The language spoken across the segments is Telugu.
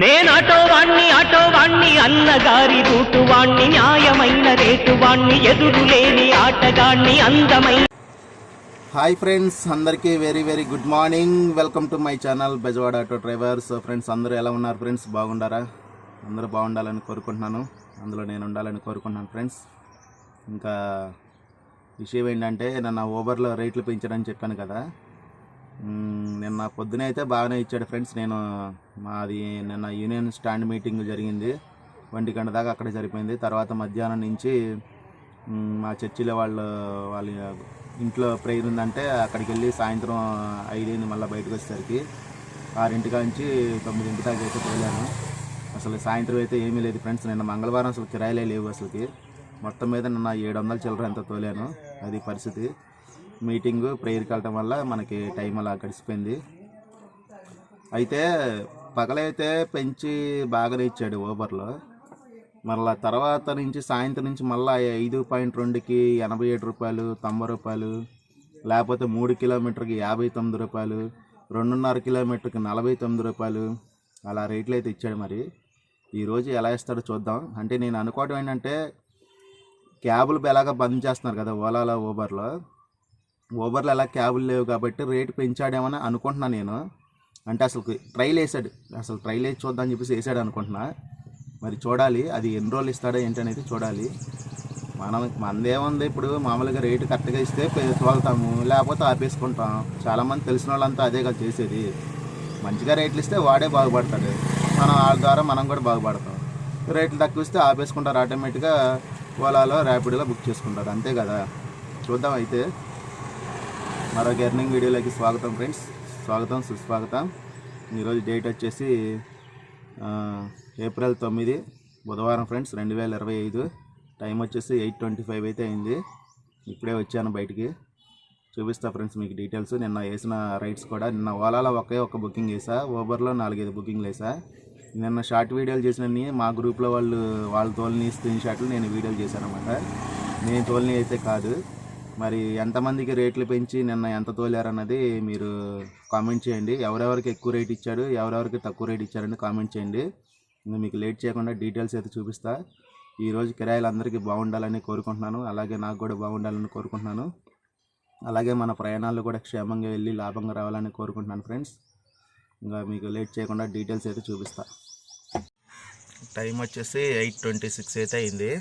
నేను ఆటోవాణ్ణి అన్నగారి రూటువాణ్ణి న్యాయమైన రేటువాణ్ణి ఎదురు లేని ఆటగాణ్ణి అందమైన హాయ్ ఫ్రెండ్స్ అందరికీ very very good morning. Welcome to my channel Bezawada auto drivers friends అందరూ ఎలా ఉన్నారు ఫ్రెండ్స్? బాగుండారా? అందరూ బాగుండాలని కోరుకుంటున్నాను. అందులో నేను ఉండాలని కోరుకుంటున్నాను ఫ్రెండ్స్. ఇంకా విషయం ఏంటంటే నిన్న ఓబర్లో రేట్లు పెంచడని చెప్పాను కదా. నిన్న పొద్దున అయితే బాగానే ఇచ్చాడు ఫ్రెండ్స్. నేను మాది నిన్న యూనియన్ స్టాండ్ మీటింగ్ జరిగింది. ఒంటి గంట దాకా అక్కడే సరిపోయింది. తర్వాత మధ్యాహ్నం నుంచి మా చర్చిలో వాళ్ళు వాళ్ళ ఇంట్లో ప్రేయర్ ఉందంటే అక్కడికి వెళ్ళి సాయంత్రం ఐదైంది మళ్ళీ బయటకు వచ్చేసరికి. ఆరింటికా నుంచి తొమ్మిదింటి దాకా అయితే తోలాను అసలు సాయంత్రం అయితే ఏమీ లేదు ఫ్రెండ్స్. నిన్న మంగళవారం అసలు కిరాయిలే లేవు అసలుకి. మొత్తం మీద నిన్న ఏడు వందల చిల్లర ఎంత తోలాను. అది పరిస్థితి. మీటింగు ప్రేయర్కి వెళ్ళటం వల్ల మనకి టైం అలా గడిచిపోయింది. అయితే పగలైతే పెంచి బాగానే ఇచ్చాడు ఓవర్లో. మళ్ళా తర్వాత నుంచి సాయంత్రం నుంచి మళ్ళీ ఐదు పాయింట్ రెండుకి ఎనభై ఏడు రూపాయలు తొంభై రూపాయలు లేకపోతే మూడు కిలోమీటర్కి యాభై తొమ్మిది రూపాయలు రెండున్నర కిలోమీటర్కి నలభై తొమ్మిది రూపాయలు అలా రేట్లు అయితే ఇచ్చాడు మరి. ఈరోజు ఎలా ఇస్తాడో చూద్దాం. అంటే నేను అనుకోవడం ఏంటంటే క్యాబులు ఎలాగ బంద్ చేస్తున్నారు కదా ఓలాలో ఊబర్లో ఊబర్లో ఎలా క్యాబులు లేవు కాబట్టి రేటు పెంచాడేమని అనుకుంటున్నాను నేను. అంటే అసలు ట్రైల్ వేసాడు. అసలు ట్రైల్ వేసి చూద్దాం అని చెప్పేసి వేసాడు అనుకుంటున్నా. మరి చూడాలి అది ఎన్ని రోజులు ఇస్తాడో ఏంటనేది చూడాలి. మనం మనదేముంది ఇప్పుడు మామూలుగా రేటు కరెక్ట్గా ఇస్తే పె- తోలుతాము లేకపోతే ఆపేసుకుంటాం. చాలామంది తెలిసిన వాళ్ళంతా అదే కదా చేసేది. మంచిగా రేట్లు ఇస్తే వాడే బాగుపడతాడు. మనం వాళ్ళ ద్వారా మనం కూడా బాగుపడతాం. రేట్లు తక్కువ ఇస్తే ఆపేసుకుంటారు ఆటోమేటిక్గా ఓలాలో ర్యాపిడ్లో బుక్ చేసుకుంటారు. అంతే కదా. చూద్దాం అయితే. మరొక ఎర్నింగ్ వీడియోలోకి స్వాగతం ఫ్రెండ్స్ స్వాగతం సుస్వాగతం. ఈరోజు డేట్ వచ్చేసి ఏప్రిల్ తొమ్మిది బుధవారం ఫ్రెండ్స్ రెండు వేల ఇరవై ఐదు. టైం వచ్చేసి ఎయిట్ ట్వంటీ ఫైవ్ అయితే అయింది. ఇప్పుడే వచ్చాను బయటికి. చూపిస్తా ఫ్రెండ్స్ మీకు డీటెయిల్స్. నిన్న వేసిన రైడ్స్ కూడా నిన్న ఓలాలో ఒకే ఒక బుకింగ్ వేసా ఓబర్లో నాలుగైదు బుకింగ్లు వేసా. నిన్న షార్ట్ వీడియోలు చేసినవి మా గ్రూప్లో వాళ్ళు వాళ్ళ తోలిని స్క్రీన్ షాట్లు నేను వీడియోలు చేశాను అనమాట నేను తోలిని అయితే కాదు. మరి ఎంతమందికి రేట్లు పెంచి నిన్న ఎంత తోలారన్నది మీరు కామెంట్ చేయండి. ఎవరెవరికి ఎక్కువ రేట్ ఇచ్చాడు ఎవరెవరికి తక్కువ రేట్ ఇచ్చారని కామెంట్ చేయండి. మీకు లేట్ చేయకుండా డీటెయిల్స్ అయితే చూపిస్తా. ఈరోజు కిరాయిలు అందరికీ బాగుండాలని కోరుకుంటున్నాను. అలాగే నాకు కూడా బాగుండాలని కోరుకుంటున్నాను. అలాగే మన ప్రయాణాలు కూడా క్షేమంగా వెళ్ళి లాభంగా రావాలని కోరుకుంటున్నాను ఫ్రెండ్స్. ఇంకా మీకు లేట్ చేయకుండా డీటెయిల్స్ అయితే చూపిస్తా. టైం వచ్చేసి ఎయిట్ ట్వంటీ సిక్స్ అయితే అయింది.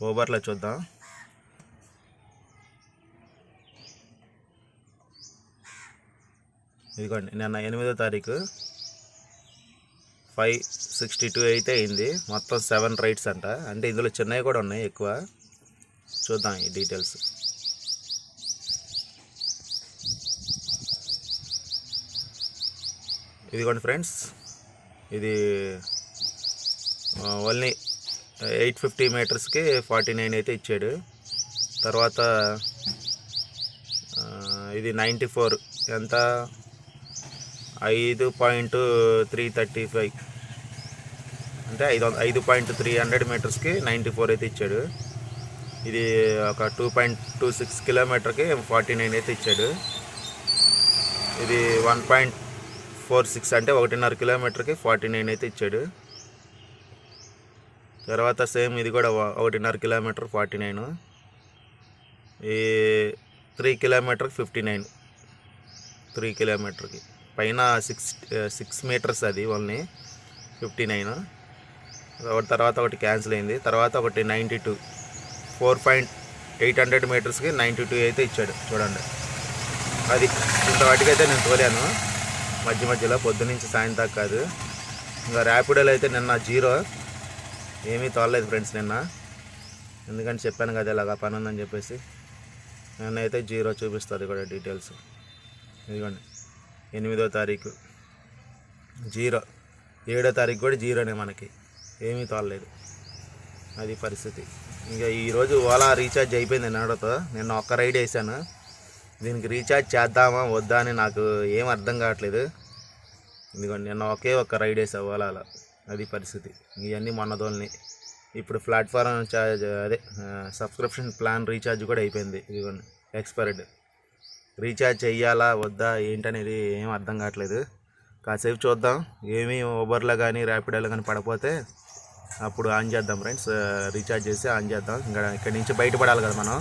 ఓవర్లో చూద్దాం. ఇదిగోండి నిన్న ఎనిమిదో తారీఖు. ఫైవ్ సిక్స్టీ టూ అయితే అయింది. మొత్తం సెవెన్ రైడ్స్ అంట. అంటే ఇందులో చిన్నవి కూడా ఉన్నాయి ఎక్కువ. చూద్దాం ఈ డీటెయిల్స్. ఇదిగోండి ఫ్రెండ్స్ ఇది ఓన్లీ ఎయిట్ ఫిఫ్టీ మీటర్స్కి ఫార్టీ నైన్ అయితే ఇచ్చాడు. తర్వాత ఇది నైంటీ ఫోర్ ఎంత? ఐదు పాయింట్ త్రీ థర్టీ ఫైవ్. అంటే ఐదు వంద- ఐదు పాయింట్ త్రీ హండ్రెడ్ మీటర్స్కి నైంటీ ఫోర్ అయితే ఇచ్చాడు. ఇది ఒక టూ పాయింట్ టూ సిక్స్ కిలోమీటర్కి ఫార్టీ నైన్ అయితే ఇచ్చాడు. ఇది వన్ పాయింట్ ఫోర్ సిక్స్ అంటే ఒకటిన్నర కిలోమీటర్కి ఫార్టీ నైన్ అయితే ఇచ్చాడు. తర్వాత సేమ్ ఇది కూడా ఒకటిన్నర కిలోమీటర్ ఫార్టీ నైన్. ఈ త్రీ కిలోమీటర్కి ఫిఫ్టీ నైన్. త్రీ కిలోమీటర్కి. పైన సిక్స్ సిక్స్ మీటర్స్ అది ఓన్లీ ఫిఫ్టీ నైన్. ఒకటి తర్వాత ఒకటి క్యాన్సిల్ అయింది. తర్వాత ఒకటి ninety two. Four point eight hundred మీటర్స్కి ninety two అయితే ఇచ్చాడు. చూడండి. అది ఇంత వాటికైతే నేను తోలాను. మధ్య మధ్యలో పొద్దునుంచి సాయంత్రం కాదు. ఇంకా ర్యాపిడోలో అయితే నిన్న జీరో. ఏమీ తోలలేదు ఫ్రెండ్స్ నిన్న. ఎందుకంటే చెప్పాను కదా ఇలాగ పని ఉందని చెప్పేసి. నిన్న అయితే జీరో చూపిస్తుంది కూడా డీటెయిల్స్. ఇదిగోండి. ఎనిమిదో తారీఖు. జీరో. ఏడో తారీఖు కూడా జీరోనే మనకి. ఏమీ తోలలేదు. అది పరిస్థితి. ఇంకా ఈరోజు ఓలా రీఛార్జ్ అయిపోయింది నిన్నటితో. నిన్న ఒక్క రైడ్ వేసాను దీనికి రీఛార్జ్ చేద్దామా వద్దా అని నాకు ఏం అర్థం కావట్లేదు. ఇదిగోండి నిన్న ఒకే ఒక్క రైడ్ వేసా ఓలాలో. అది పరిస్థితి. ఇవన్నీ మనదోల్ని ఇప్పుడు ప్లాట్ఫారం ఛార్జ్ అదే సబ్స్క్రిప్షన్ ప్లాన్ రీఛార్జ్ కూడా అయిపోయింది. ఇదిగోండి ఎక్స్పైర్డ్. రీఛార్జ్ చెయ్యాలా వద్దా ఏంటనేది ఏం అర్థం కావట్లేదు. కాసేపు చూద్దాం. ఏమీ ఊబర్లో కానీ ర్యాపిడోలో కానీ పడపోతే అప్పుడు ఆన్ చేద్దాం ఫ్రెండ్స్. రీఛార్జ్ చేసి ఆన్ చేద్దాం. ఇంకా ఇక్కడి నుంచి బయటపడాలి కదా మనం.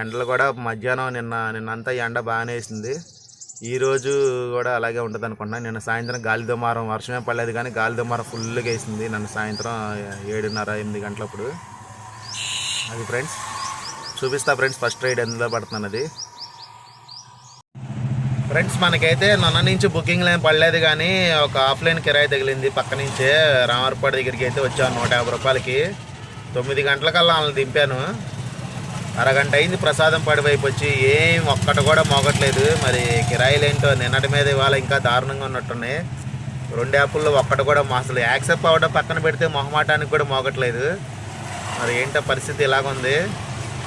ఎండలు కూడా మధ్యాహ్నం నిన్న నిన్నంతా ఎండ బాగానే వేసింది. ఈరోజు కూడా అలాగే ఉంటుంది అనుకుంటున్నాను నేను సాయంత్రం గాలి దుమారం వర్షమే పడలేదు కానీ గాలి దుమారం ఫుల్గా వేసింది. నన్ను సాయంత్రం ఏడున్నర ఎనిమిది గంటలప్పుడు. అది ఫ్రెండ్స్ చూపిస్తా ఫ్రెండ్స్ ఫస్ట్ రైడ్ ఎందులో పడుతున్నాను అది ఫ్రెండ్స్ మనకైతే నన్న నుంచి బుకింగ్ ఏం పడలేదు కానీ ఒక ఆఫ్లైన్ కిరాయి తగిలింది పక్క నుంచే రామర్పాడు దగ్గరికి అయితే వచ్చాను నూట యాభై రూపాయలకి. తొమ్మిది గంటలకల్లా వాళ్ళని దింపాను. అరగంట అయింది ప్రసాదం పడివైపు వచ్చి ఏం ఒక్కటి కూడా మోగట్లేదు. మరి కిరాయిలు ఏంటో నిన్నటి మీద ఇవాళ ఇంకా దారుణంగా ఉన్నట్టున్నాయి. రెండు యాప్ల్లో ఒక్కటి కూడా అసలు యాక్సెప్ట్ అవ్వడం పక్కన పెడితే మొహమాటానికి కూడా మోగట్లేదు. మరి ఏంటో పరిస్థితి ఇలాగుంది.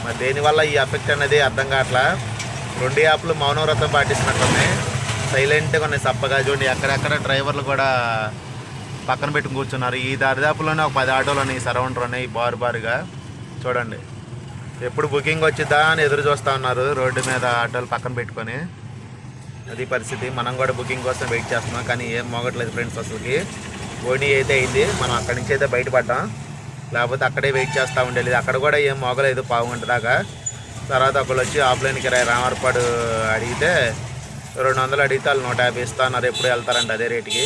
మరి దేనివల్ల ఈ ఎఫెక్ట్ అనేది అర్థం కావట్లా? రెండు యాప్లు మౌనవ్రతం పాటిస్తున్నట్టున్నాయి. సైలెంట్గా ఉన్నాయి సప్పగా చూడండి ఎక్కడెక్కడ డ్రైవర్లు కూడా పక్కన పెట్టుకుని కూర్చున్నారు. ఈ దరిదాపులోనే ఒక పది ఆటోలు ఉన్నాయి సరౌండర్ ఉన్నాయి బారు బారుగా. చూడండి. ఎప్పుడు బుకింగ్ వచ్చిద్దా అని ఎదురు చూస్తూ ఉన్నారు. రోడ్డు మీద ఆటోలు పక్కన పెట్టుకొని. అది పరిస్థితి. మనం కూడా బుకింగ్ కోసం వెయిట్ చేస్తున్నాం. కానీ ఏం మోగట్లేదు ఫ్రెండ్స్ అసలుకి. బోనీ అయితే అయింది. మనం అక్కడి నుంచి అయితే బయటపడ్డాం. లేకపోతే అక్కడే వెయిట్ చేస్తూ ఉండేది. అక్కడ కూడా ఏం మోగలేదు పావుగంట దాకా. తర్వాత ఒకళ్ళు వచ్చి ఆఫ్లైన్ కిరాయి రామర్పాడు అడిగితే రెండు వందలు అడిగితే వాళ్ళు నూట యాభై ఇస్తా అన్నారు. ఎప్పుడు వెళ్తారంట అదే రేటుకి.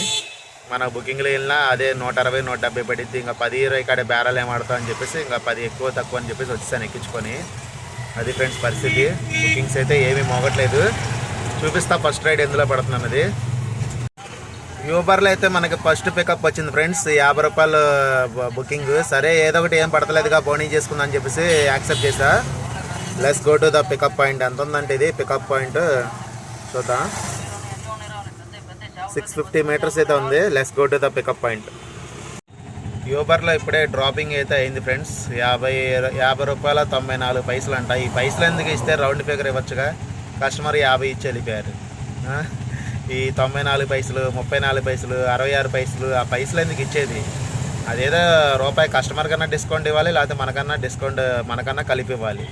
మన బుకింగ్లో వెళ్ళినా అదే నూట అరవై నూట డెబ్బై పడిద్ది. ఇంకా పది ఇరవై కాడే బేరాలు ఏం అని చెప్పేసి ఇంకా పది ఎక్కువ తక్కువ అని చెప్పేసి వచ్చేసాను ఎక్కించుకొని. అది ఫ్రెండ్స్ పరిస్థితి. బుకింగ్స్ అయితే ఏమీ మోగట్లేదు. చూపిస్తా ఫస్ట్ రైడ్ ఎందులో పడుతున్నది యూబర్లో అయితే మనకి ఫస్ట్ పికప్ వచ్చింది ఫ్రెండ్స్. యాభై రూపాయలు బ- బుకింగ్. సరే ఏదో ఒకటి ఏం పడతలేదుగా పోనీ అని చెప్పేసి యాక్సెప్ట్ చేశా. Let's go to the pickup point ఎంత ఉందంటే ఇది? పికప్ పాయింట్ చూద్దాం. సిక్స్ ఫిఫ్టీ మీటర్స్ అయితే ఉంది. Let's go to the pickup point యూబర్లో ఇప్పుడే డ్రాపింగ్ అయితే అయింది ఫ్రెండ్స్ యాభై యాభై రూపాయల తొంభై నాలుగు పైసలు అంట. ఈ పైసలు ఎందుకు ఇస్తే రౌండ్ ఫిగర్ ఇవ్వచ్చుగా? కస్టమర్ యాభై ఇచ్చి వెళ్ళిపోయారు. ఈ తొంభై నాలుగు పైసలు ముప్పై నాలుగు పైసలు అరవై ఆరు పైసలు ఆ పైసలు ఎందుకు ఇచ్చేది? అదేదో రూపాయి కస్టమర్ కన్నా డిస్కౌంట్ ఇవ్వాలి లేకపోతే మనకన్నా డిస్కౌంట్ మనకన్నా కలిపి ఇవ్వాలి.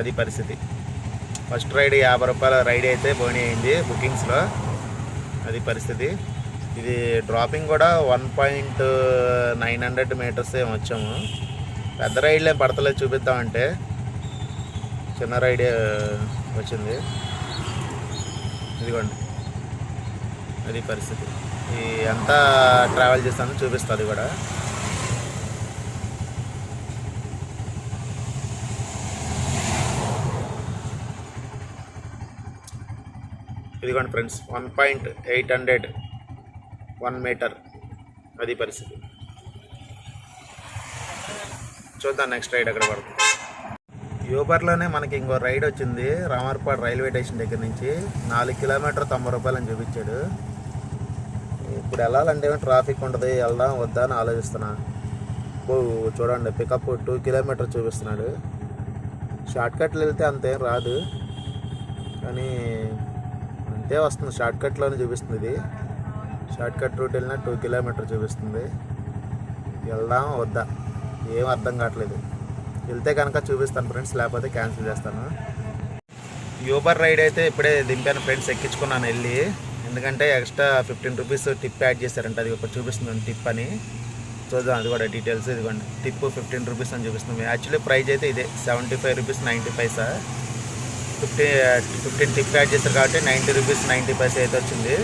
అది పరిస్థితి. ఫస్ట్ రైడ్ యాభై రూపాయల రైడ్ అయితే పోనీ అయింది బుకింగ్స్లో అది పరిస్థితి. ఇది డ్రాపింగ్ కూడా one point nine hundred metres ఏమి వచ్చాము. పెద్ద రైడ్లు ఏం పడతలేదు చూపిద్దామంటే. చిన్న రైడే వచ్చింది. ఇదిగోండి. అది పరిస్థితి. ఈ ఎంత ట్రావెల్ చేస్తానో చూపిస్తుంది కూడా. ఇదిగోండి friends one point eight hundred one metre అది పరిస్థితి. చూద్దాం నెక్స్ట్ రైడ్ ఎక్కడ పడుతుంది. యూబర్లోనే మనకి ఇంకో రైడ్ వచ్చింది రామర్పాడు రైల్వే స్టేషన్ దగ్గర నుంచి నాలుగు కిలోమీటర్ తొంభై రూపాయలు అని చూపించాడు. ఇప్పుడు వెళ్ళాలంటే ట్రాఫిక్ ఉంటుంది వెళ్దాం వద్దా అని ఆలోచిస్తున్నా. ఓ చూడండి పికప్ టూ కిలోమీటర్ చూపిస్తున్నాడు. షార్ట్కట్లు వెళ్తే అంతేం రాదు. కానీ అంతే వస్తుంది షార్ట్ కట్లోనే చూపిస్తుంది. ఇది షార్ట్ కట్ రూట్ వెళ్ళినా టూ కిలోమీటర్ చూపిస్తుంది. వెళ్దాం వద్దా? ఏం అర్థం కావట్లేదు. వెళ్తే కనుక చూపిస్తాను ఫ్రెండ్స్ లేకపోతే క్యాన్సిల్ చేస్తాను. యూబర్ రైడ్ అయితే ఇప్పుడే దింపాను ఫ్రెండ్స్ ఎక్కించుకున్నాను వెళ్ళి. ఎందుకంటే extra fifteen rupees tip add చేశారంట అది ఒకటి చూపిస్తుంది టిప్ అని. చూద్దాం అది కూడా డీటెయిల్స్ ఇదిగోండి. టిప్ ఫిఫ్టీన్ రూపీస్ అని చూపిస్తుంది. యాక్చువల్లీ ప్రైస్ అయితే ఇదే seventy five rupees ninety paisa fifty fifteen tip add చేస్తారు కాబట్టి నైంటీ రూపీస్ నైంటీ పైసా అయితే వచ్చింది.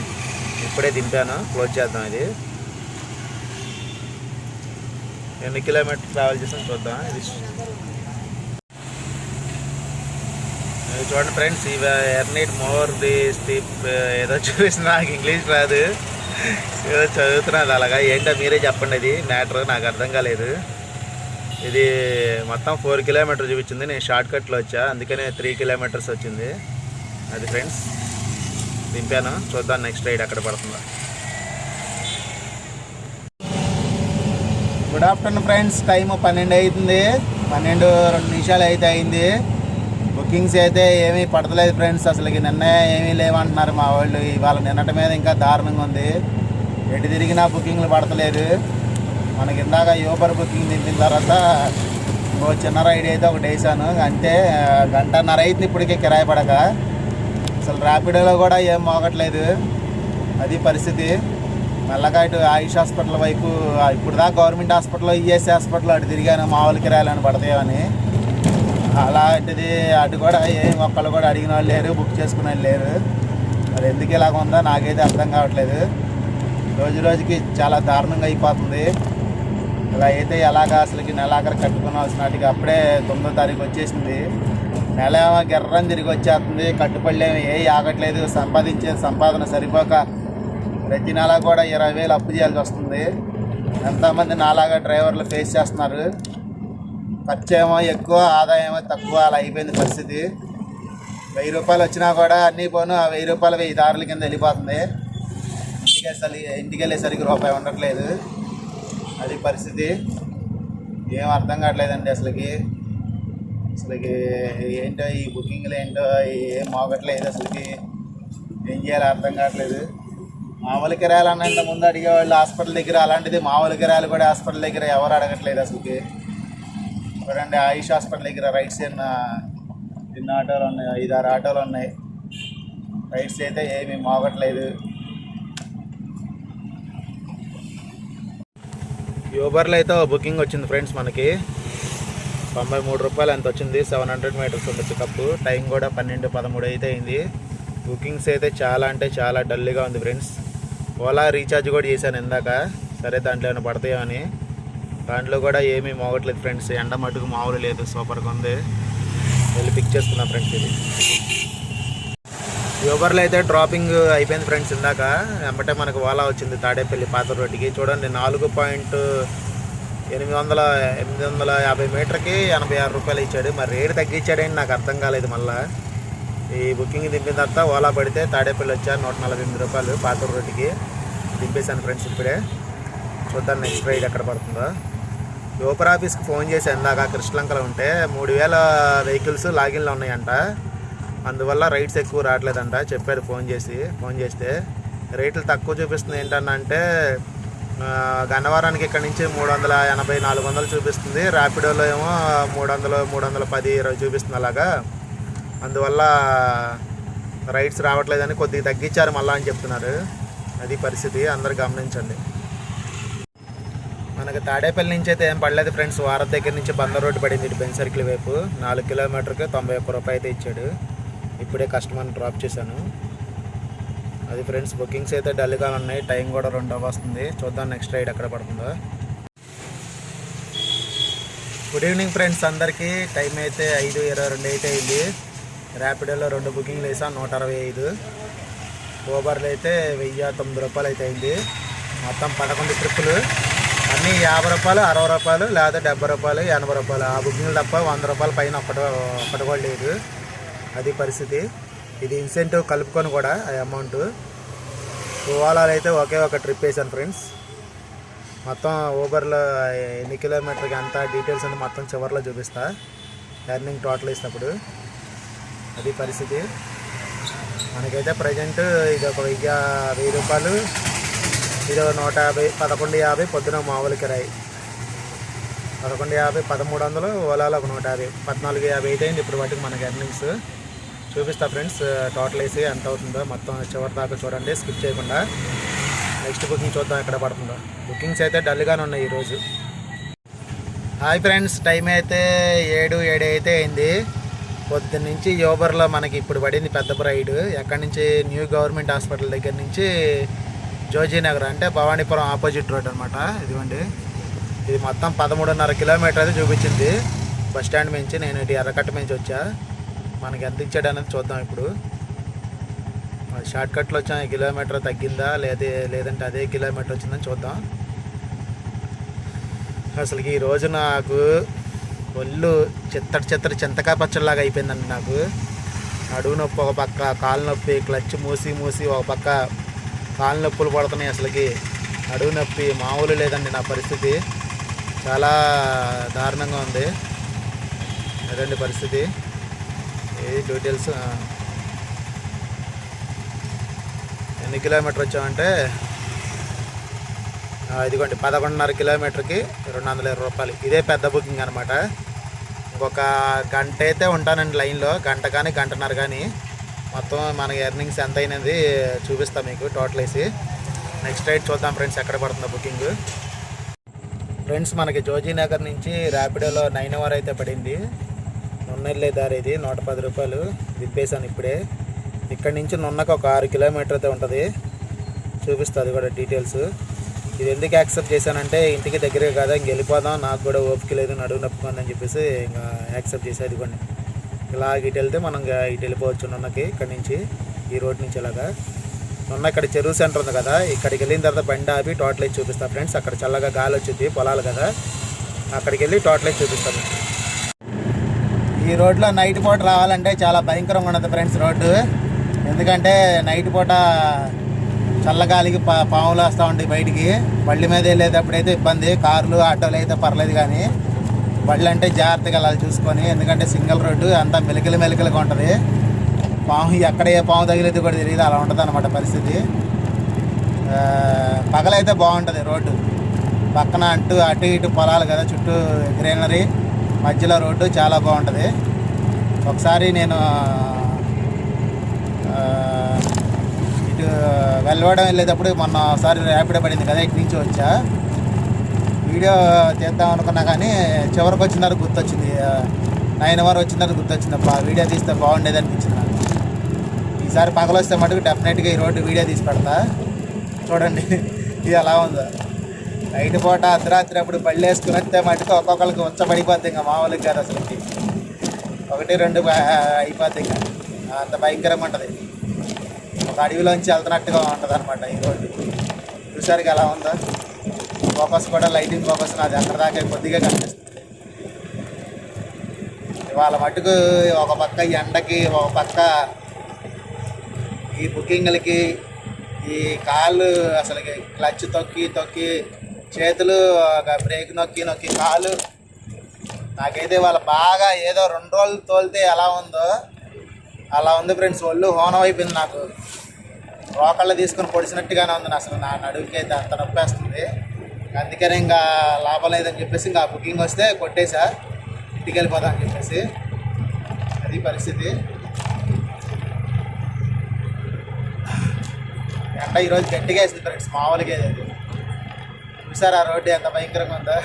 ఇప్పుడే దింపాను క్లోజ్ చేద్దాం ఇది. ఎన్ని కిలోమీటర్ ట్రావెల్ చేసాం చూద్దాం. ఇది చూడండి ఫ్రెండ్స్ ఇవి ఎర్నీట్ మోర్ ది స్టీప్ ఏదో చూసిన నాకు ఇంగ్లీష్ రాదు. ఏదో చదువుతున్నది అలాగా. ఏంటో మీరే చెప్పండి ఇది మ్యాటర్ నాకు అర్థం కాలేదు. ఇది మొత్తం ఫోర్ కిలోమీటర్ చూపించింది. నేను షార్ట్ కట్లో వచ్చా. అందుకనే త్రీ కిలోమీటర్స్ వచ్చింది. అది ఫ్రెండ్స్ దింపాను. చూద్దాం నెక్స్ట్ రైడ్ ఎక్కడ పడుతుందో. గుడ్ ఆఫ్టర్నూన్ ఫ్రెండ్స్ టైం పన్నెండు అవుతుంది పన్నెండు రెండు నిమిషాలు అయితే అయింది. బుకింగ్స్ అయితే ఏమీ పడతలేదు ఫ్రెండ్స్ అసలు నిన్న ఏమీ లేవంటున్నారు మా వాళ్ళు. ఇవాళ నిన్నటి మీద ఇంకా దారుణంగా ఉంది. ఎటు తిరిగినా బుకింగ్లు పడతలేదు. మనకి ఇందాక యూబర్ బుకింగ్ దింపిన తర్వాత ఓ చిన్న రైడ్ అయితే ఒకటి వేసాను అంతే గంటన్నర అయితే ఇప్పటికే కిరాయి పడక. అసలు ర్యాపిడోలో కూడా ఏం మోగట్లేదు. అది పరిస్థితి. మెల్లగా ఇటు ఆయుష్ హాస్పిటల్ వైపు ఇప్పుడు దాకా గవర్నమెంట్ హాస్పిటల్లో ఈఎస్ హాస్పిటల్ అటు తిరిగాను. మామూలు కిరాయాలని పడతాయని అలాంటిది అటు కూడా ఏం ఒక్కళ్ళు కూడా అడిగిన వాళ్ళు లేరు బుక్ చేసుకునే వాళ్ళు లేరు. మరి ఎందుకు ఇలాగ ఉందో నాకైతే అర్థం కావట్లేదు. రోజు రోజుకి చాలా దారుణంగా అయిపోతుంది. ఇలా అయితే ఎలాగ అసలుకి నెలాఖరు కట్టుకోవాల్సినట్టుగా అప్పుడే తొమ్మిదో తారీఖు వచ్చేసింది. నెల గెర్రం తిరిగి వచ్చేస్తుంది. కట్టుబడి ఏ ఆగట్లేదు. సంపాదించే సంపాదన సరిపోక ప్రతి నెల కూడా ఇరవై వేలు అప్పు చేయాల్సి వస్తుంది. ఎంతమంది నాలాగా డ్రైవర్లు ఫేస్ చేస్తున్నారు. ఖర్చు ఏమో ఎక్కువ ఆదాయం తక్కువ అలా అయిపోయింది పరిస్థితి. వెయ్యి రూపాయలు వచ్చినా కూడా అన్నీ పోను ఆ వెయ్యి రూపాయలు వెయ్యి దారుల కింద వెళ్ళిపోతుంది. ఇంటికి అసలు ఇంటికి వెళ్ళేసరికి రూపాయి ఉండట్లేదు. అది పరిస్థితి. ఏం అర్థం కావట్లేదండి అసలుకి. అసలుకి ఏంటో ఈ బుకింగ్లు ఏంటో ఏం మోగట్లేదు అసలుకి. ఏం చేయాలో అర్థం కావట్లేదు. మామూలు కిరాయాలు అన్నంత ముందు అడిగేవాళ్ళు హాస్పిటల్ దగ్గర అలాంటిది మామూలు కిరాయిలు కూడా హాస్పిటల్ దగ్గర ఎవరు అడగట్లేదు అసలుకి. చూడండి ఆయుష్ హాస్పిటల్ దగ్గర రైట్స్ ఎన్న చిన్న ఆటోలు ఉన్నాయి? ఐదు ఆరు ఆటోలు ఉన్నాయి. రైట్స్ అయితే ఏమీ మోగట్లేదు. యూబర్లో అయితే ఒక బుకింగ్ వచ్చింది ఫ్రెండ్స్ మనకి. తొంభై మూడు రూపాయలు ఎంత వచ్చింది? సెవెన్ హండ్రెడ్ మీటర్స్ ఉంది పికప్ టైం కూడా పన్నెండు పదమూడు అయితే అయింది. బుకింగ్స్ అయితే చాలా అంటే చాలా డల్గా ఉంది ఫ్రెండ్స్ ఓలా రీఛార్జ్ కూడా చేశాను ఇందాక. సరే దాంట్లో ఏమైనా పడతాయో అని. దాంట్లో కూడా ఏమీ మోగట్లేదు ఫ్రెండ్స్ ఎండ మటుకు మామూలు లేదు. సూపర్గా ఉంది. వెళ్ళి పిక్ చేసుకున్నాం ఫ్రెండ్స్ ఇది. యూబర్లో అయితే డ్రాపింగ్ అయిపోయింది ఫ్రెండ్స్ ఇందాక. వెంబటే మనకు ఓలా వచ్చింది తాడేపల్లి పాత రోడ్డుకి. చూడండి నాలుగు పాయింట్ ఎనిమిది వందల ఎనిమిది వందల యాభై మీటర్కి ఎనభై ఆరు రూపాయలు ఇచ్చాడు. మరి రేటు తగ్గించాడని నాకు అర్థం కాలేదు మళ్ళా. ఈ బుకింగ్ దింపిన తర్వాత ఓలా పడితే తాడేపల్లి వచ్చా నూట నలభై ఎనిమిది రూపాయలు పాత రోడ్డుకి. దింపేశాను ఫ్రెండ్స్ ఇప్పుడే. చూద్దాం నెక్స్ట్ రైడ్ ఎక్కడ పడుతుందో. యూపర్ ఆఫీస్కి ఫోన్ చేసి ఇందాక కృష్ణలంకలో ఉంటే మూడు వేల వెహికల్స్ లాగిన్లో ఉన్నాయంట. అందువల్ల రైడ్స్ ఎక్కువ రావట్లేదంట. చెప్పారు ఫోన్ చేసి ఫోన్ చేస్తే. రేట్లు తక్కువ చూపిస్తుంది ఏంటంటే గన్నవరానికి ఇక్కడ నుంచి మూడు వందల ఎనభై నాలుగు వందలు చూపిస్తుంది. ర్యాపిడోలో ఏమో మూడు వందలు మూడు వందల పది ఇరవై చూపిస్తుంది అలాగా. అందువల్ల రైడ్స్ రావట్లేదని కొద్దిగా తగ్గించారు మళ్ళా అని చెప్తున్నారు. అది పరిస్థితి అందరు గమనించండి. మనకి తాడేపల్లి నుంచి అయితే ఏం పడలేదు ఫ్రెండ్స్. వారం దగ్గర నుంచి బందర్ రోడ్డు పడింది ఇటు బెన్ సర్కిల్ వైపు. నాలుగు కిలోమీటర్కి తొంభై ఒక్క రూపాయి అయితే ఇచ్చాడు. ఇప్పుడే కస్టమర్ని డ్రాప్ చేశాను. అది ఫ్రెండ్స్ బుకింగ్స్ అయితే డల్గా ఉన్నాయి. టైం కూడా రెండు వస్తుంది చూద్దాం నెక్స్ట్ రైడ్ ఎక్కడ పడుతుందో. గుడ్ ఈవినింగ్ ఫ్రెండ్స్ అందరికీ. టైం అయితే ఐదు ఇరవై రెండు అయితే అయింది. ర్యాపిడోలో రెండు బుకింగ్లు వేసాం నూట అరవై ఐదు. ఓబర్లు అయితే వెయ్యి తొమ్మిది రూపాయలు అయితే అయింది. మొత్తం పదకొండు ట్రిప్పులు. అన్నీ యాభై రూపాయలు అరవై రూపాయలు లేదా డెబ్బై రూపాయలు ఎనభై రూపాయలు. ఆ బుకింగ్లు తప్ప వంద రూపాయల పైన ఒక్కటి ఒక్కటి కూడా లేదు. అది పరిస్థితి. ఇది ఇన్సెంటివ్ కలుపుకొని కూడా ఆ అమౌంట్ ఓలాలో అయితే ఒకే ఒక ట్రిప్ వేసాను ఫ్రెండ్స్ మొత్తం ఊబర్లో ఎన్ని కిలోమీటర్కి అంత డీటెయిల్స్ అంతా మొత్తం చివరిలో చూపిస్తా. ఎర్నింగ్ టోటల్ ఇచ్చినప్పుడు అది పరిస్థితి. మనకైతే ప్రజెంట్ ఇది ఒక వెయ్యి వెయ్యి రూపాయలు. ఇది నూట యాభై పదకొండు యాభై పొద్దున మామూలు కిరాయి. పదకొండు యాభై పదమూడు వందలు ఓలాలో ఒక నూట యాభై. పద్నాలుగు యాభై అయితే అయింది ఇప్పుడు వాటికి మనకి ఎర్నింగ్స్ చూపిస్తా ఫ్రెండ్స్ టోటల్ వేసి ఎంత అవుతుందో మొత్తం చివరి దాకా చూడండి స్కిప్ చేయకుండా. నెక్స్ట్ బుకింగ్ చూద్దాం ఎక్కడ పడుతుందో. బుకింగ్స్ అయితే డల్గానే ఉన్నాయి ఈరోజు. హాయ్ ఫ్రెండ్స్ టైం అయితే ఏడు ఏడు అయితే అయింది. పొద్దున్న నుంచి యోబర్లో మనకి ఇప్పుడు పడింది పెద్ద రైడ్ ఎక్కడి నుంచి? న్యూ గవర్నమెంట్ హాస్పిటల్ దగ్గర నుంచి జోజీనగర్ అంటే భవానీపురం ఆపోజిట్ రోడ్ అనమాట ఇదిగోండి. ఇది మొత్తం పదమూడున్నర కిలోమీటర్ అయితే చూపించింది. బస్ స్టాండ్ నుంచి నేను ఇటు ఎర్రకట్ట నుంచి వచ్చా. మనకి ఎంత ఇచ్చాడు అనేది చూద్దాం ఇప్పుడు. షార్ట్ కట్లో వచ్చాం కిలోమీటర్ తగ్గిందా లేదే లేదంటే అదే కిలోమీటర్ వచ్చిందని చూద్దాం. అసలుకి ఈ రోజు నాకు ఒళ్ళు చిత్తడి చిత్తడి చింతకాయ పచ్చడిలాగా అయిపోయిందండి నాకు. నడువు నొప్పి ఒక పక్క కాలు నొప్పి క్లచ్ మూసి మూసి ఒక పక్క కాలు నొప్పులు పడుతున్నాయి అసలుకి. నడువు నొప్పి మామూలు లేదండి నా పరిస్థితి. చాలా దారుణంగా ఉంది. అదండి పరిస్థితి. ఏ డీటెయిల్స్ ఎన్ని కిలోమీటర్ వచ్చామంటే ఇదిగోండి పదకొండున్నర కిలోమీటర్కి రెండు వందల ఇరవై రూపాయలు. ఇదే పెద్ద బుకింగ్ అనమాట ఇంకొక గంట అయితే ఉంటానండి లైన్లో గంట కానీ గంటన్నర కానీ. మొత్తం మన ఎర్నింగ్స్ ఎంత అయినది చూపిస్తాం మీకు టోటల్ వేసి. నెక్స్ట్ రైడ్ చూద్దాం ఫ్రెండ్స్ ఎక్కడ పడుతుందో బుకింగ్ ఫ్రెండ్స్ మనకి జోజీ నగర్ నుంచి ర్యాపిడోలో నైన్ అవర్ అయితే పడింది. నున్నెళ్ళే దారి ఇది. నూట పది రూపాయలు విప్పేసాను ఇప్పుడే. ఇక్కడి నుంచి నున్నకు ఒక ఆరు కిలోమీటర్ అయితే ఉంటుంది చూపిస్తుంది కూడా డీటెయిల్స్. ఇది ఎందుకు యాక్సెప్ట్ చేశానంటే ఇంటికి దగ్గరే కదా ఇంక వెళ్ళిపోదాం. నాకు కూడా ఓపిక లేదు నడువు నొప్పుకుంది అని చెప్పేసి ఇంకా యాక్సెప్ట్ చేసేది కొన్ని ఇలా ఇటు వెళ్తే మనం ఇటు వెళ్ళిపోవచ్చు నున్నకి ఇక్కడి నుంచి ఈ రోడ్ నుంచి ఇలాగా. నున్న ఇక్కడ చెరువు సెంటర్ ఉంది కదా ఇక్కడికి వెళ్ళిన తర్వాత బండి ఆపి టోటల్ అయితే చూపిస్తా ఫ్రెండ్స్. అక్కడ చల్లగా గాలి వచ్చింది పొలాలు కదా. అక్కడికి వెళ్ళి టోటల్ అయితే చూపిస్తాను. ఈ రోడ్లో నైట్ పూట రావాలంటే చాలా భయంకరంగా ఉన్నది ఫ్రెండ్స్ రోడ్డు. ఎందుకంటే నైట్ పూట చల్లగాలికి పా పాములు వస్తూ ఉంటాయి బయటికి. బండి మీద వెళ్ళేటప్పుడైతే ఇబ్బంది. కార్లు ఆటోలు అయితే పర్లేదు కానీ బళ్ళు అంటే జాగ్రత్తగా వెళ్ళాలి చూసుకొని. ఎందుకంటే సింగిల్ రోడ్డు అంతా మెలికలు మెలికలుగా ఉంటుంది. పాము ఎక్కడ ఏ పాము తగిలేదు కూడా తెలియదు. అలా ఉంటుంది అనమాట పరిస్థితి. పగలైతే బాగుంటుంది రోడ్డు. పక్కన అంటూ అటు ఇటు పొలాలు కదా చుట్టూ గ్రీనరీ. మధ్యలో రోడ్డు చాలా బాగుంటుంది. ఒకసారి నేను ఇటు వెళ్ళవడం వెళ్ళేటప్పుడు మొన్న ఒకసారి ర్యాపిడ్ పడింది కదా ఇటు నుంచి వచ్చా. వీడియో తీద్దాం అనుకున్నా కానీ చివరికి వచ్చినారు గుర్తొచ్చింది. నైన్ అవర్ వచ్చినారు గుర్తొచ్చింది వీడియో తీస్తే బాగుండేది అనిపించింది నాకు. ఈసారి పగలొస్తే మటుకు డెఫినెట్గా ఈ రోడ్డు వీడియో తీసి పెడతా. చూడండి ఇది ఎలా ఉందో. నైట్ పూట అర్ధరాత్రి అప్పుడు బళ్ళు వేసుకుని వస్తే మటుకు ఒక్కొక్కరికి ఉచ్చబడిపోద్ది ఇంకా మామూలుగా కాదు అసలుకి ఒకటి రెండు అయిపోద్ది ఇంకా. అంత భయంకరంగా ఉంటుంది. ఒక అడవిలోంచి వెళ్తున్నట్టుగా ఉంటుంది అనమాట ఈ రోడ్డు. చూసారు ఎలా ఉందో? ఫోకస్ కూడా లైటింగ్ ఫోకస్ నాది. అక్కడ దాకా కొద్దిగా కనిపిస్తుంది. ఇవాళ మటుకు ఒక పక్క ఎండకి ఒక పక్క ఈ బుకింగ్లకి ఈ కాళ్ళు అసలు క్లచ్ తొక్కి తొక్కి చేతులు ఒక బ్రేక్ నొక్కి నొక్కి కాలు. నాకైతే వాళ్ళ బాగా ఏదో రెండు రోజులు తోలితే ఎలా ఉందో అలా ఉంది ఫ్రెండ్స్ ఒళ్ళు హోనం అయిపోయింది నాకు. రోకళ్ళు తీసుకొని పొడిచినట్టుగానే ఉంది అసలు. నా నడువుకి అయితే అంత నొప్పేస్తుంది. అందుకనే ఇంకా లాభం లేదని చెప్పేసి ఇంకా బుకింగ్ వస్తే కొట్టేశా ఇంటికి వెళ్ళిపోదాం అని చెప్పేసి. అది పరిస్థితి. ఎండ ఈరోజు గట్టిగా వేసింది ఫ్రెండ్స్ మామూలుగా సార్ ఆ రోడ్డు ఎంత భయంకరంగా ఉందో?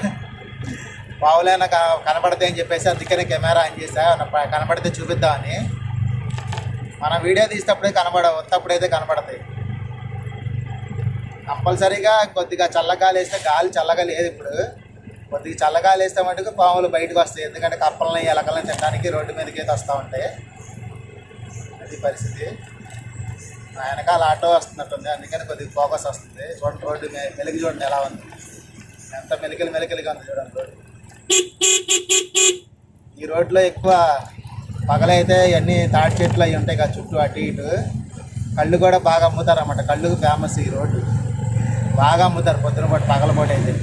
పావులైనా కనబడతాయి అని చెప్పేసి అందుకనే కెమెరా ఆన్ చేసా కనబడితే చూపిద్దామని. మనం వీడియో తీసేటప్పుడే కనబడ వత్తప్పుడైతే కనబడతాయి. కంపల్సరీగా కొద్దిగా చల్లగాలి వేస్తే గాలి చల్లగా లేదు ఇప్పుడు. కొద్దిగా చల్లగాలి వేస్తే మటుకు పాములు బయటకు వస్తాయి. ఎందుకంటే కప్పలని ఎలకలని తినడానికి రోడ్డు మీదకి అయితే వస్తూ ఉంటాయి. అది పరిస్థితి. వెనకాల ఆటో వస్తున్నట్టుంది. అందుకని కొద్దిగా ఫోకస్ వస్తుంది. చూడండి రోడ్డు మీద మెలిగి చూడండి ఎలా ఉంది. ఎంత మెలికలు మెలికలుగా ఉంది చూడండి ఈ రోడ్లో ఎక్కువ పగలైతే ఇవన్నీ తాటి చెట్లు అవి ఉంటాయి కదా చుట్టూ అటు ఇటు. కళ్ళు కూడా బాగా అమ్ముతారు అన్నమాట కళ్ళు ఫేమస్ ఈ రోడ్డు. బాగా అమ్ముతారు. పొద్దున పూట అయితే.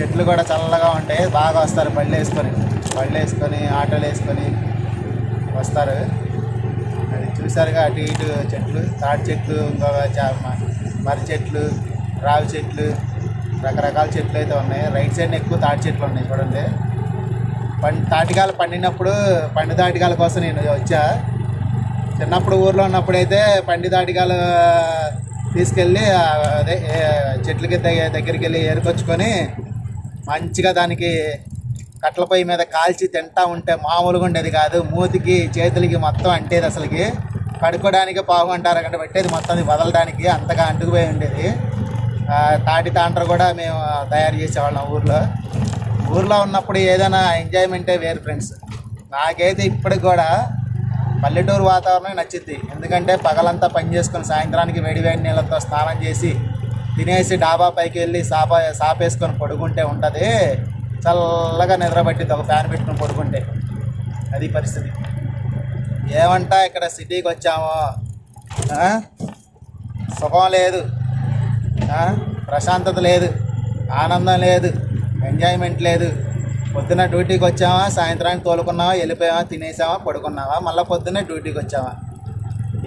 చెట్లు కూడా చల్లగా ఉంటాయి. బాగా వస్తారు బళ్ళు వేసుకొని. బళ్ళు వేసుకొని ఆటోలు వేసుకొని వస్తారు. అది చూసారుగా అటు ఇటు చెట్లు. తాటి చెట్లు ఇంకొక మర్రి చెట్లు రావి చెట్లు. రకరకాల చెట్లు అయితే ఉన్నాయి. రైట్ సైడ్ ఎక్కువ తాటి చెట్లు ఉన్నాయి చూడండి. పండి తాటికాలు పండినప్పుడు పండి తాటికాయల కోసం నేను వచ్చా. చిన్నప్పుడు ఊర్లో ఉన్నప్పుడు అయితే పండి తాటికాయలు తీసుకెళ్ళి అదే చెట్లకి దగ్గరికి వెళ్ళి ఏరుకొచ్చుకొని మంచిగా దానికి కట్టల పొయ్యి మీద కాల్చి తింటా ఉంటే మామూలుగా ఉండేది కాదు. మూతికి చేతులకి మొత్తం అంటేది అసలుకి. కడుక్కోవడానికి పావు అంటారు కంటే పెట్టేది మొత్తం అది వదలడానికి అంతగా అంటుకుపోయి ఉండేది. తాటి తాండ్ర కూడా మేము తయారు చేసేవాళ్ళం ఊర్లో. ఊర్లో ఉన్నప్పుడు ఏదైనా ఎంజాయ్మెంటే వేరు ఫ్రెండ్స్. నాకైతే ఇప్పటికి కూడా పల్లెటూరు వాతావరణం నచ్చుద్ది. ఎందుకంటే పగలంతా పని చేసుకొని సాయంత్రానికి వేడి వేడి నీళ్ళతో స్నానం చేసి తినేసి డాబా పైకి వెళ్ళి సాప సాపేసుకొని పడుకుంటే ఉంటుంది. చల్లగా నిద్రపట్టింది ఒక ఫ్యాన్ పెట్టుకొని పడుకుంటే. అది పరిస్థితి. ఏమంటా ఇక్కడ సిటీకి వచ్చామో? సుఖం లేదు. ప్రశాంతత లేదు ఆనందం లేదు ఎంజాయ్మెంట్ లేదు. పొద్దున డ్యూటీకి వచ్చామా సాయంత్రానికి తోలుకున్నావా వెళ్ళిపోయావా తినేసావా పడుకున్నావా మళ్ళీ పొద్దున్నే డ్యూటీకి వచ్చావా?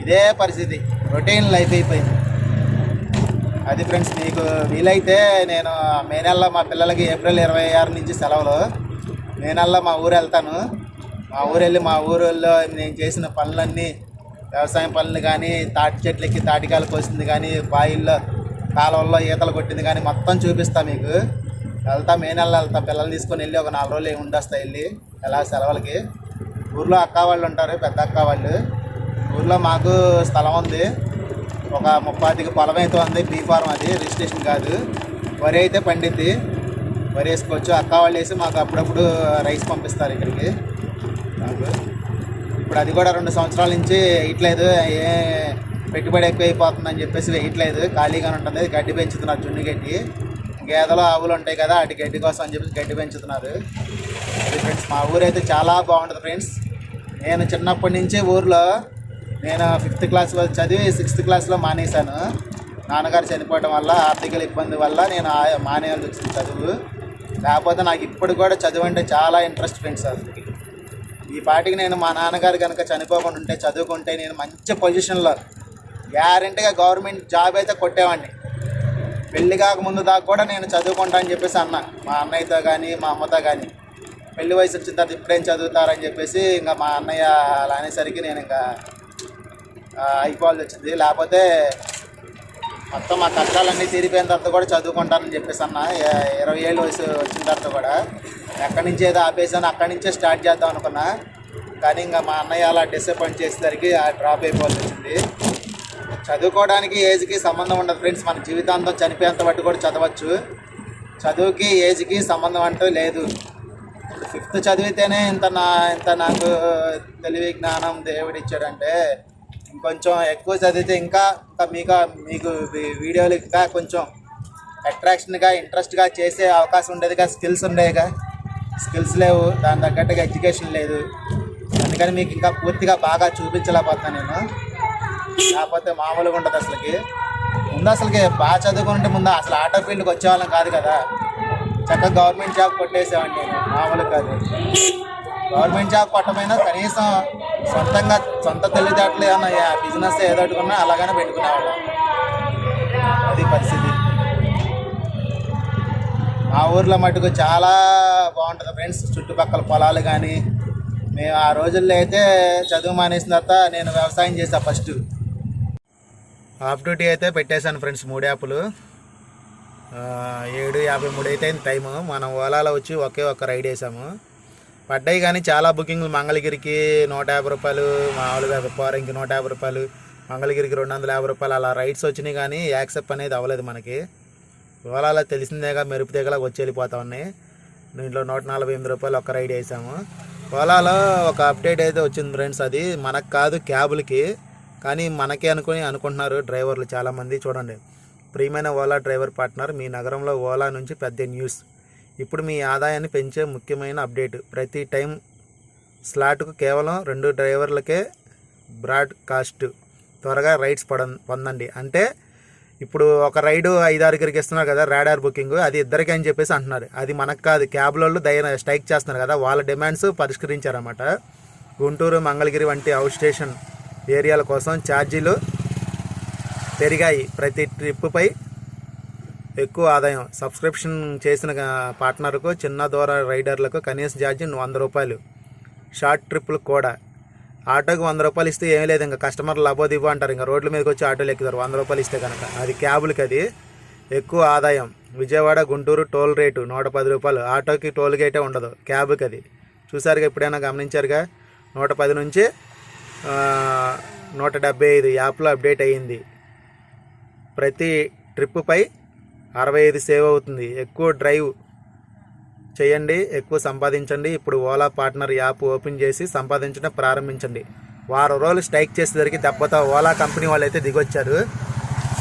ఇదే పరిస్థితి రొటీన్ లైఫ్ అయిపోయింది. అది ఫ్రెండ్స్ మీకు వీలైతే నేను మే నెలలో మా పిల్లలకి ఏప్రిల్ ఇరవై ఆరు నుంచి సెలవులు. మే నెలలో మా ఊరు వెళ్తాను. మా ఊరు వెళ్ళి మా ఊరిలో నేను చేసిన పనులన్నీ వ్యవసాయం పనులు కానీ తాటి చెట్లకి తాటికాయలు కోసింది కానీ బాయిల్లో కాలువల్లో ఈతలు కొట్టింది కానీ మొత్తం చూపిస్తా మీకు. వెళ్తా మే నెలలో వెళ్తా. పిల్లల్ని తీసుకొని వెళ్ళి ఒక నాలుగు రోజులు ఉండొస్తా వెళ్ళి. ఎలా సెలవులకి? ఊర్లో అక్క వాళ్ళు ఉంటారు పెద్ద అక్క వాళ్ళు. ఊర్లో మాకు స్థలం ఉంది. ఒక ముప్పాతికి పొలం అయితే ఉంది బీ ఫార్మ్ అది రిజిస్ట్రేషన్ కాదు. వరి అయితే పండిద్ది. వరి వేసుకోవచ్చు. అక్క వాళ్ళు వేసి మాకు అప్పుడప్పుడు రైస్ పంపిస్తారు ఇక్కడికి. నాకు ఇప్పుడు అది కూడా రెండు సంవత్సరాల నుంచి వేయట్లేదు ఏ పెట్టుబడి ఎక్కువైపోతుందని చెప్పేసి వేయట్లేదు. ఖాళీగానే ఉంటుంది గడ్డి పెంచుతున్నారు జున్ను గడ్డి. గేదెలు ఆవులు ఉంటాయి కదా అటు గడ్డి కోసం అని చెప్పేసి గడ్డి పెంచుతున్నారు. అది ఫ్రెండ్స్ మా ఊరు అయితే చాలా బాగుంటుంది ఫ్రెండ్స్. నేను చిన్నప్పటి నుంచే ఊర్లో నేను ఫిఫ్త్ క్లాస్ వరకు చదివి సిక్స్త్ క్లాస్లో మానేశాను. నాన్నగారు చనిపోవడం వల్ల ఆర్థిక ఇబ్బంది వల్ల నేను మానేయాల్సి వచ్చింది చదువు. లేకపోతే నాకు ఇప్పుడు కూడా చదువు అంటే చాలా ఇంట్రెస్ట్ ఫ్రెండ్స్ అసలు ఈ పాటికి నేను మా నాన్నగారు కనుక చనిపోకుండా ఉంటే చదువుకుంటే నేను మంచి పొజిషన్లో గ్యారంటీగా గవర్నమెంట్ జాబ్ అయితే కొట్టేవాడిని. పెళ్ళి కాకముందు దాకా కూడా నేను చదువుకుంటా అని చెప్పేసి అన్న. మా అన్నయ్యతో కానీ మా అమ్మతో కానీ పెళ్ళి వయసు వచ్చిన తర్వాత ఇప్పుడేం చదువుతారని చెప్పేసి ఇంకా మా అన్నయ్య అలా అనేసరికి నేను ఇంకా అయిపోవాల్సి వచ్చింది. లేకపోతే మొత్తం మా కష్టాలన్నీ తీరిపోయిన తర్వాత కూడా చదువుకుంటానని చెప్పేసి అన్న. ఇరవై ఏళ్ళు వయసు వచ్చిన తర్వాత కూడా ఎక్కడి నుంచి ఏదో ఆపేసాను అక్కడి నుంచే స్టార్ట్ చేద్దాం అనుకున్నా. కానీ ఇంకా మా అన్నయ్య అలా డిసప్పాయింట్ చేసేసరికి ఆ డ్రాప్ అయిపోవాల్సి వచ్చింది. చదువుకోవడానికి ఏజ్కి సంబంధం ఉండదు ఫ్రెండ్స్. మన జీవితాంతం చనిపోయేంత బట్టి కూడా చదవచ్చు. చదువుకి ఏజ్కి సంబంధం అంటూ లేదు. ఇప్పుడు ఫిఫ్త్ చదివితేనే ఇంత నా ఇంత నాకు తెలివి జ్ఞానం దేవుడు ఇచ్చాడంటే ఇంకొంచెం ఎక్కువ చదివితే ఇంకా ఇంకా మీకు మీకు వీడియోలు ఇంకా కొంచెం అట్రాక్షన్గా ఇంట్రెస్ట్గా చేసే అవకాశం ఉండేదిగా స్కిల్స్ ఉండేవిగా స్కిల్స్ లేవు దాని తగ్గట్టుగా ఎడ్యుకేషన్ లేదు. అందుకని మీకు ఇంకా పూర్తిగా బాగా చూపించలేకపోతున్నాను నేను. లేకపోతే మామూలుగా ఉండదు అసలుకి. ముందు అసలుకి బాగా చదువుకుంటే ముందు అసలు ఆటో ఫీల్డ్కి వచ్చేవాళ్ళం కాదు కదా. చక్కగా గవర్నమెంట్ జాబ్ కొట్టేసేవాడిని నేను మామూలు కాదు. గవర్నమెంట్ జాబ్ కొట్టమైనా కనీసం సొంతంగా సొంత తెలివితేటలు ఏమన్నా బిజినెస్ ఏదో ఒకటి అలాగనే పెట్టుకునేవాళ్ళం. అది పరిస్థితి. మా ఊర్లో మటుకు చాలా బాగుంటుంది ఫ్రెండ్స్. చుట్టుపక్కల పొలాలు కానీ మేము ఆ రోజుల్లో అయితే చదువు మానేసిన తర్వాత నేను వ్యవసాయం చేసా ఫస్ట్. హాఫ్ డ్యూటీ అయితే పెట్టేశాను ఫ్రెండ్స్ మూడు యాప్లు. ఏడు యాభై మూడు అయితే టైము మనం ఓలాలో వచ్చి ఒకే ఒక్క రైడ్ వేసాము. పడ్డాయి కానీ చాలా బుకింగ్లు మంగళగిరికి నూట యాభై రూపాయలు మామూలుగా పోరంకి నూట యాభై రూపాయలు మంగళగిరికి రెండు వందల యాభై రూపాయలు అలా రైడ్స్ వచ్చినాయి కానీ యాక్సెప్ట్ అనేది అవ్వలేదు మనకి. ఓలాలో తెలిసిందేగా మెరుపు దగ్గర వచ్చి వెళ్ళిపోతా ఉన్నాయి. దీంట్లో నూట నలభై ఎనిమిది రూపాయలు ఒక రైడ్ వేసాము. ఓలాలో ఒక అప్డేట్ అయితే వచ్చింది ఫ్రెండ్స్ అది మనకు కాదు క్యాబులకి కానీ మనకే అనుకుని అనుకుంటున్నారు డ్రైవర్లు చాలామంది. చూడండి ప్రియమైన ఓలా డ్రైవర్ పార్ట్నర్ మీ నగరంలో ఓలా నుంచి పెద్ద న్యూస్. ఇప్పుడు మీ ఆదాయాన్ని పెంచే ముఖ్యమైన అప్డేట్. ప్రతి టైం స్లాట్కు కేవలం రెండు డ్రైవర్లకే బ్రాడ్కాస్ట్. త్వరగా రైడ్స్ పడ పొందండి. అంటే ఇప్పుడు ఒక రైడు ఐదారుగురికి ఇస్తున్నారు కదా రాడార్ బుకింగ్ అది ఇద్దరికి అని చెప్పేసి అంటున్నారు. అది మనకు కాదు క్యాబ్ల వాళ్ళు దయ స్ట్రైక్ చేస్తున్నారు కదా వాళ్ళ డిమాండ్స్ పరిష్కరించారన్నమాట. గుంటూరు మంగళగిరి వంటి అవుట్ స్టేషన్ ఏరియాల కోసం ఛార్జీలు పెరిగాయి ప్రతి ట్రిప్పుపై. ఎక్కువ ఆదాయం. సబ్స్క్రిప్షన్ చేసిన పార్ట్నర్కు చిన్న దూర రైడర్లకు కనీస ఛార్జీ వంద రూపాయలు. షార్ట్ ట్రిప్పులకు కూడా. ఆటోకి వంద రూపాయలు ఇస్తే ఏమీ లేదు. ఇంకా కస్టమర్లు లబోదివ్వు అంటారు. ఇంకా రోడ్ల మీదకి వచ్చి ఆటోలు ఎక్కుతారు. వంద రూపాయలు ఇస్తే కనుక. అది క్యాబులకి అది ఎక్కువ ఆదాయం. విజయవాడ గుంటూరు టోల్ రేటు నూట పది రూపాయలు. ఆటోకి టోల్ గేటే ఉండదు. క్యాబ్కి అది. చూసారుగా ఎప్పుడైనా గమనించారుగా? నూట పది నుంచి నూట డెబ్బై ఐదు యాప్లో అప్డేట్ అయ్యింది. ప్రతి ట్రిప్పుపై అరవై ఐదు సేవ్ అవుతుంది. ఎక్కువ డ్రైవ్ చేయండి ఎక్కువ సంపాదించండి. ఇప్పుడు ఓలా పార్ట్నర్ యాప్ ఓపెన్ చేసి సంపాదించడం ప్రారంభించండి. వారం రోజులు స్ట్రైక్ చేసేసరికి దెబ్బతో ఓలా కంపెనీ వాళ్ళు అయితే దిగొచ్చారు.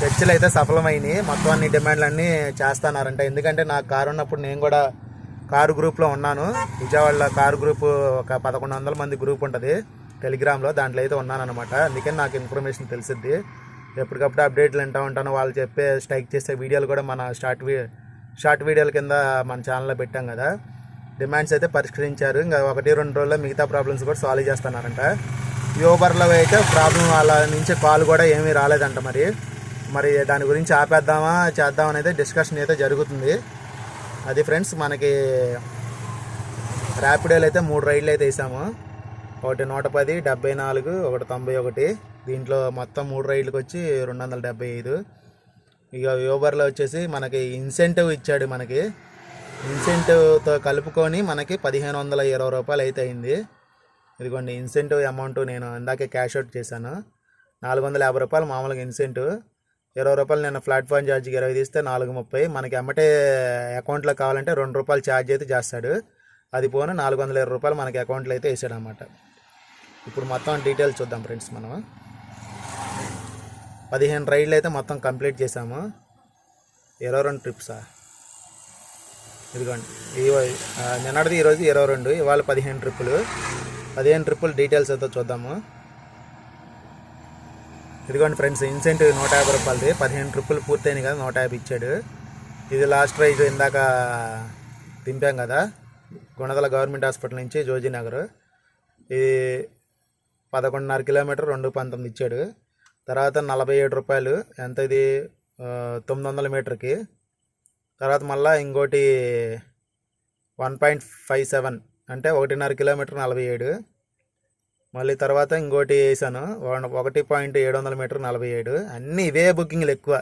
చర్చలు అయితే సఫలమైనవి మొత్తం అన్ని డిమాండ్లన్నీ చేస్తున్నారంట. ఎందుకంటే నాకు కారు ఉన్నప్పుడు నేను కూడా కారు గ్రూప్లో ఉన్నాను. విజయవాడలో కారు గ్రూప్ ఒక పదకొండు వందల మంది గ్రూప్ ఉంటుంది. టెలిగ్రామ్లో దాంట్లో అయితే ఉన్నానమాట అందుకని నాకు ఇన్ఫర్మేషన్ తెలిసిద్ది. ఎప్పటికప్పుడు అప్డేట్లు వింటూ ఉంటాను. వాళ్ళు చెప్పే స్ట్రైక్ చేసే వీడియోలు కూడా మన షార్ట్ వీ షార్ట్ వీడియోల కింద మన ఛానల్లో పెట్టాం కదా. డిమాండ్స్ అయితే పరిష్కరించారు. ఇంకా ఒకటి రెండు రోజుల్లో మిగతా ప్రాబ్లమ్స్ కూడా సాల్వ్ చేస్తున్నారంట యూబర్లో అయితే ప్రాబ్లం వాళ్ళ నుంచి కాల్ కూడా ఏమీ రాలేదంట మరి. మరి దాని గురించి ఆపేద్దామా చేద్దామని అయితే డిస్కషన్ అయితే జరుగుతుంది. అది ఫ్రెండ్స్ మనకి ర్యాపిడోలు అయితే మూడు రైడ్లు అయితే వేసాము. ఒకటి నూట పది డెబ్బై నాలుగు ఒకటి తొంభై ఒకటి. దీంట్లో మొత్తం మూడు రైళ్ళకి వచ్చి రెండు వందల డెబ్బై ఐదు. ఇక యూబర్లో వచ్చేసి మనకి ఇన్సెంటివ్ ఇచ్చాడు మనకి. ఇన్సెంటివ్తో కలుపుకొని మనకి పదిహేను వందల ఇరవై రూపాయలు అయితే అయింది. ఇదిగోండి ఇన్సెంటివ్ అమౌంట్ నేను ఇందాకే క్యాష్ అవుట్ చేశాను. నాలుగు వందల యాభై రూపాయలు మామూలుగా ఇన్సెంటివ్ ఇరవై రూపాయలు నేను ప్లాట్ఫామ్ ఛార్జ్కి ఇరవై తీస్తే నాలుగు ముప్పై. మనకి అమ్మటే అకౌంట్లో కావాలంటే రెండు రూపాయలు ఛార్జ్ అయితే చేస్తాడు. అది పోను నాలుగు వందల ఇరవై రూపాయలు మనకి అకౌంట్లో అయితే వేసాడు అనమాట ఇప్పుడు మొత్తం డీటెయిల్స్ చూద్దాం ఫ్రెండ్స్ మనం పదిహేను రైడ్లు అయితే మొత్తం కంప్లీట్ చేసాము ఇరవై రెండు ట్రిప్సా ఇదిగోండి. ఈ నిన్నటిది ఈరోజు ఇరవై రెండు ఇవాళ పదిహేను ట్రిప్పులు. పదిహేను ట్రిప్పులు డీటెయిల్స్ అయితే చూద్దాము. ఇదిగోండి ఫ్రెండ్స్ ఇన్సెంటివ్ నూట యాభై రూపాయలది. పదిహేను ట్రిప్పులు పూర్తయినాయి కదా నూట యాభై ఇచ్చాడు. ఇది లాస్ట్ రైడ్ ఇందాక దింపాం కదా గుణదల గవర్నమెంట్ హాస్పిటల్ నుంచి జోజీనగర్. ఇది పదకొండున్నర కిలోమీటర్ రెండు పంతొమ్మిది ఇచ్చాడు. తర్వాత నలభై ఏడు రూపాయలు ఎంత ఇది? తొమ్మిది వందల మీటర్కి. తర్వాత మళ్ళీ ఇంకోటి వన్ పాయింట్ ఫైవ్ సెవెన్ అంటే ఒకటిన్నర కిలోమీటర్ నలభై ఏడు. మళ్ళీ తర్వాత ఇంకోటి వేసాను ఒకటి పాయింట్ ఏడు వందల మీటర్ నలభై ఏడు. అన్నీ ఇవే బుకింగ్లు ఎక్కువ.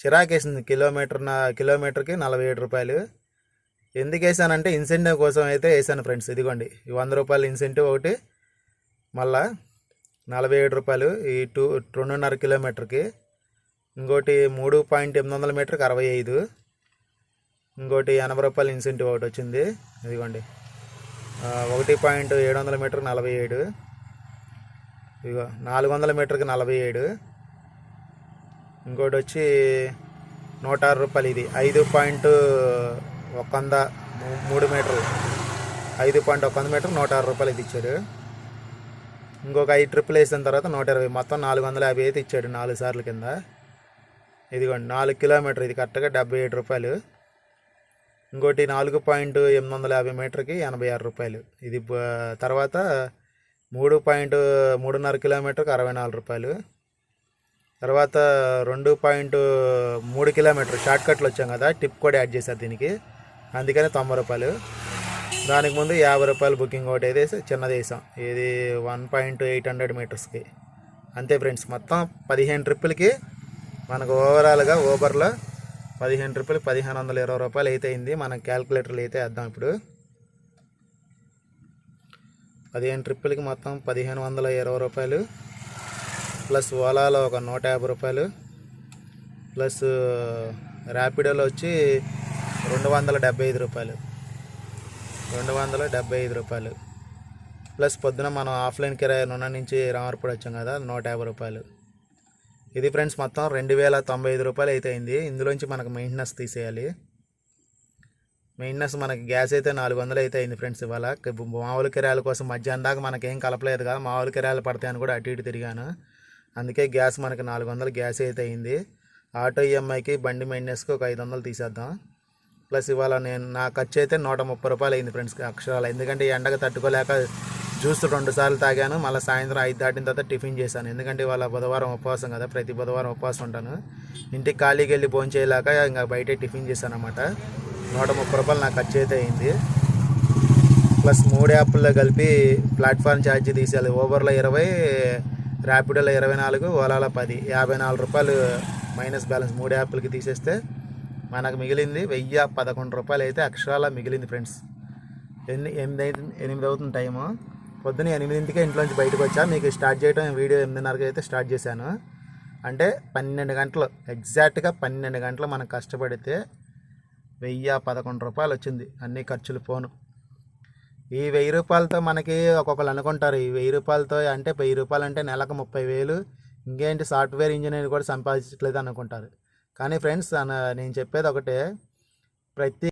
చిరాకేసింది కిలోమీటర్ నా కిలోమీటర్కి నలభై ఏడు రూపాయలు. ఎందుకు వేసానంటే ఇన్సెంటివ్ కోసం అయితే వేసాను ఫ్రెండ్స్ ఇదిగోండి. ఈ వంద రూపాయలు ఇన్సెంటివ్ ఒకటి మళ్ళా నలభై ఏడు రూపాయలు ఈ టూ రెండున్నర కిలోమీటర్కి ఇంకోటి మూడు పాయింట్ ఎనిమిది వందల మీటర్కి అరవై ఐదు ఇంకోటి ఎనభై రూపాయలు ఇన్సెంటివ్ ఒకటి వచ్చింది. ఇదిగోండి. ఒకటి పాయింట్ ఏడు వందల మీటర్ నలభై ఏడు ఇదిగో నాలుగు వందల మీటర్కి నలభై ఏడు ఇంకోటి వచ్చి నూట ఆరు రూపాయలు ఇది. ఐదు పాయింట్ ఒక వంద మూడు మీటర్లు. ఐదు పాయింట్ ఒక వంద మీటర్ నూట ఆరు రూపాయలు ఇది ఇచ్చాడు ఇంకొక ఐదు ట్రిప్పులు వేసిన తర్వాత నూట ఇరవై. మొత్తం నాలుగు వందల యాభై అయితే ఇచ్చాడు నాలుగు సార్లు కింద. ఇదిగోండి నాలుగు కిలోమీటర్ ఇది కరెక్ట్గా డెబ్బై ఏడు రూపాయలు. ఇంకోటి నాలుగు పాయింట్ ఎనిమిది వందల యాభై మీటర్కి ఎనభై ఆరు రూపాయలు. ఇది తర్వాత మూడు పాయింట్ మూడున్నర కిలోమీటర్కి అరవై నాలుగు రూపాయలు. తర్వాత రెండు పాయింట్ మూడు కిలోమీటర్ షార్ట్కట్లు వచ్చాం కదా టిప్ కూడా యాడ్ చేశారు దీనికి. అందుకని తొంభై రూపాయలు. దానికి ముందు యాభై రూపాయలు బుకింగ్ ఒకటి వేసి చిన్నది వేసాం ఇది వన్ పాయింట్ ఎయిట్ హండ్రెడ్ మీటర్స్కి. అంతే ఫ్రెండ్స్ మొత్తం పదిహేను ట్రిప్పులకి మనకు ఓవరాల్గా ఓబర్లో పదిహేను ట్రిప్పులు పదిహేను వందల ఇరవై రూపాయలు అయితే అయింది. మనం క్యాల్కులేటర్లు అయితే వేద్దాం ఇప్పుడు. పదిహేను ట్రిప్పులకి మొత్తం పదిహేను వందల ఇరవై రూపాయలు. ప్లస్ ఓలాలో ఒక నూట యాభై రూపాయలు. ప్లస్ ర్యాపిడోలో వచ్చి రెండు వందల డెబ్బై ఐదు రూపాయలు. రెండు వందల డెబ్బై ఐదు రూపాయలు. ప్లస్ పొద్దున మనం ఆఫ్లైన్ కిరాయి నున్న నుంచి రామర్పూడి వచ్చాం కదా నూట యాభై రూపాయలు. ఇది ఫ్రెండ్స్ మొత్తం రెండు వేల తొంభై ఐదు రూపాయలు అయితే అయింది. ఇందులోంచి మనకు మెయింటెనెన్స్ తీసేయాలి. మెయింటెనెన్స్ మనకి గ్యాస్ అయితే నాలుగు వందలు అయితే అయింది ఫ్రెండ్స్ ఇవాళ. మామూలు కిరాయిల కోసం మధ్యాహ్నం దాకా మనకేం కలపలేదు కదా మామూలు కిరాయిలు పడతాయని కూడా అటు ఇటు తిరిగాను. అందుకే గ్యాస్ మనకి నాలుగు వందలు గ్యాస్ అయితే అయింది. ఆటో ఈఎంఐకి బండి మెయింటెనెన్స్కి ఒక ఐదు వందలు తీసేద్దాం. ప్లస్ ఇవాళ నేను నా ఖర్చు అయితే నూట ముప్పై రూపాయలు అయింది ఫ్రెండ్స్ అక్షరాలు. ఎందుకంటే ఎండకు ఎండగా తట్టుకోలేక జ్యూస్ రెండు సార్లు తాగాను మళ్ళీ సాయంత్రం ఐదు దాటిన తర్వాత టిఫిన్ చేశాను. ఎందుకంటే ఇవాళ బుధవారం ఉపవాసం కదా ప్రతి బుధవారం ఉపవాసం ఉంటాను. ఇంటికి ఖాళీకి వెళ్ళి భోంచేయలేక ఇంకా బయటే టిఫిన్ చేశాను అనమాట నూట ముప్పై రూపాయలు నాకు ఖర్చు అయితే అయింది. ప్లస్ మూడు యాప్ల్లో కలిపి ప్లాట్ఫామ్ ఛార్జీ తీసేయాలి. ఓవర్లో ఇరవై ర్యాపిడోలో ఇరవై నాలుగు ఓలాలో పది. యాభై నాలుగు రూపాయలు మైనస్ బ్యాలెన్స్ మూడు యాప్లకి తీసేస్తే మనకు మిగిలింది వెయ్యి పదకొండు రూపాయలు అయితే అక్షరాల మిగిలింది ఫ్రెండ్స్. ఎన్ని ఎనిమిది అయితే ఎనిమిది అవుతుంది టైము పొద్దున ఎనిమిదింటికే ఇంట్లోంచి బయటకు వచ్చా. మీకు స్టార్ట్ చేయడం వీడియో ఎనిమిదిన్నరకి అయితే స్టార్ట్ చేశాను. అంటే పన్నెండు గంటలు ఎగ్జాక్ట్గా పన్నెండు గంటలు మనం కష్టపడితే వెయ్యి పదకొండు రూపాయలు వచ్చింది అన్ని ఖర్చులు పోను. ఈ వెయ్యి రూపాయలతో మనకి ఒక్కొక్కరు అనుకుంటారు ఈ వెయ్యి రూపాయలతో అంటే వెయ్యి రూపాయలు అంటే నెలకు ముప్పై వేలు ఇంకేంటి సాఫ్ట్వేర్ ఇంజనీర్ కూడా సంపాదించట్లేదు అనుకుంటారు. కానీ ఫ్రెండ్స్ నేను చెప్పేది ఒకటే ప్రతి